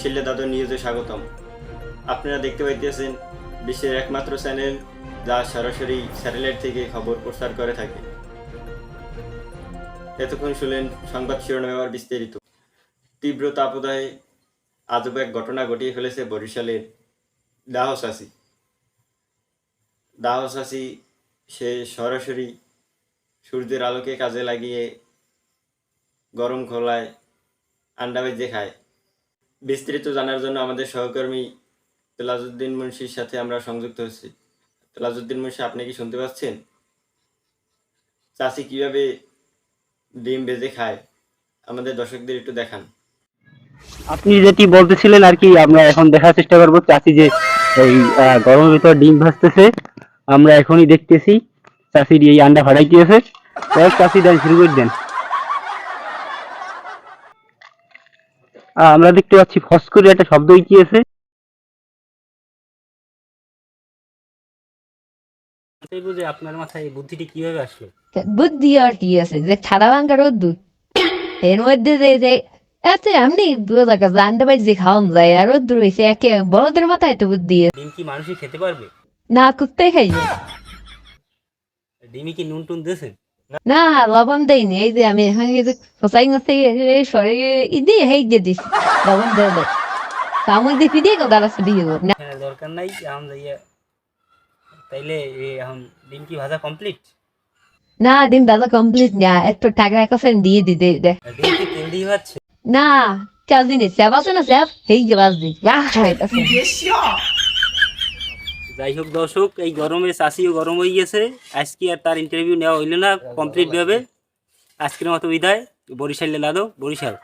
বরিশালে দাদু নিউজে স্বাগতম। আপনারা দেখতে পাইতেছেন বিশ্বের একমাত্র চ্যানেল যা সরাসরি স্যাটেলাইট থেকে খবর প্রচার করে থাকে। এতক্ষণ শুনলেন সংবাদ শিরোনামে আবার বিস্তারিত। তীব্র তাপদায় আজব এক ঘটনা ঘটিয়ে ফেলেছে বরিশালের দাহসাসি দাহসাসি সে সরাসরি সূর্যের আলোকে কাজে লাগিয়ে গরম খোলায় আন্ডা ভেজে খায়। বিস্তারিত জানার জন্য আমাদের সহকর্মী তেলাজউদ্দিন মুন্সির সাথে আমরা সংযুক্ত হচ্ছি তেলাজউদ্দিন মুন্সি, আপনি কি শুনতে পাচ্ছেন? চাষি কীভাবে ডিম ভেজে খায়? আমাদের দর্শকদের একটু দেখান। আপনি যেটি বলতেছিলেন আর কি, আমরা এখন দেখার চেষ্টা করব চাষি যে এই গরমের ভিতর ডিম ভাজতেছে। আমরা এখনই দেখতেছি, চাষির এই আন্ডা ফাটাইতেছে চাষি দেন, শুরু করে দেন। আমরা দেখতে পাচ্ছি ফস করে একটা শব্দ হইতেছে যে আপনার মাথায় এই বুদ্ধিটি কীভাবে আসলো? বুদ্ধি আর কি আছে? যে ভাঙ্গা রোদ্দুর এর মধ্যে যে যে এত এমনি বোঝা গেছে আন্ডা বাজি খাওয়ান যায় আর রোদ্দুর হয়েছে একে বড়দের মাথায় তো বুদ্ধি আছে। ডিম কি মানুষই খেতে পারবে? না কুত্তে খাইছে ডিমি কি নুন টুন দিয়েছেন না লবণ দেয়নি এই যে আমি এখানে কোথায় শরীরে ইদি হেই দিয়ে দিস লবণ দিয়ে দেয় কামড় দিয়ে গো গালাস দিয়ে গো না দরকার নাই এখন যাইয়া তাইলে এখন ডিম কি ভাজা কমপ্লিট না দিন দাদা কমপ্লিট না একটু টাকা কাছে দিয়ে দিতে দে ডিম কি তেল দিয়ে ভাজছে না চাল দিনে স্যাপ আছে না স্যাপ হেই যে বাস দি রাখ খাইতাছে যাই হোক দর্শক, এই গরমে চাষিও গরম হয়ে গেছে। আজকে আর তার ইন্টারভিউ নেওয়া হইল না কমপ্লিট ভাবে। আজকের মতো বিদায়। বরিশাল লাদো বরিশাল।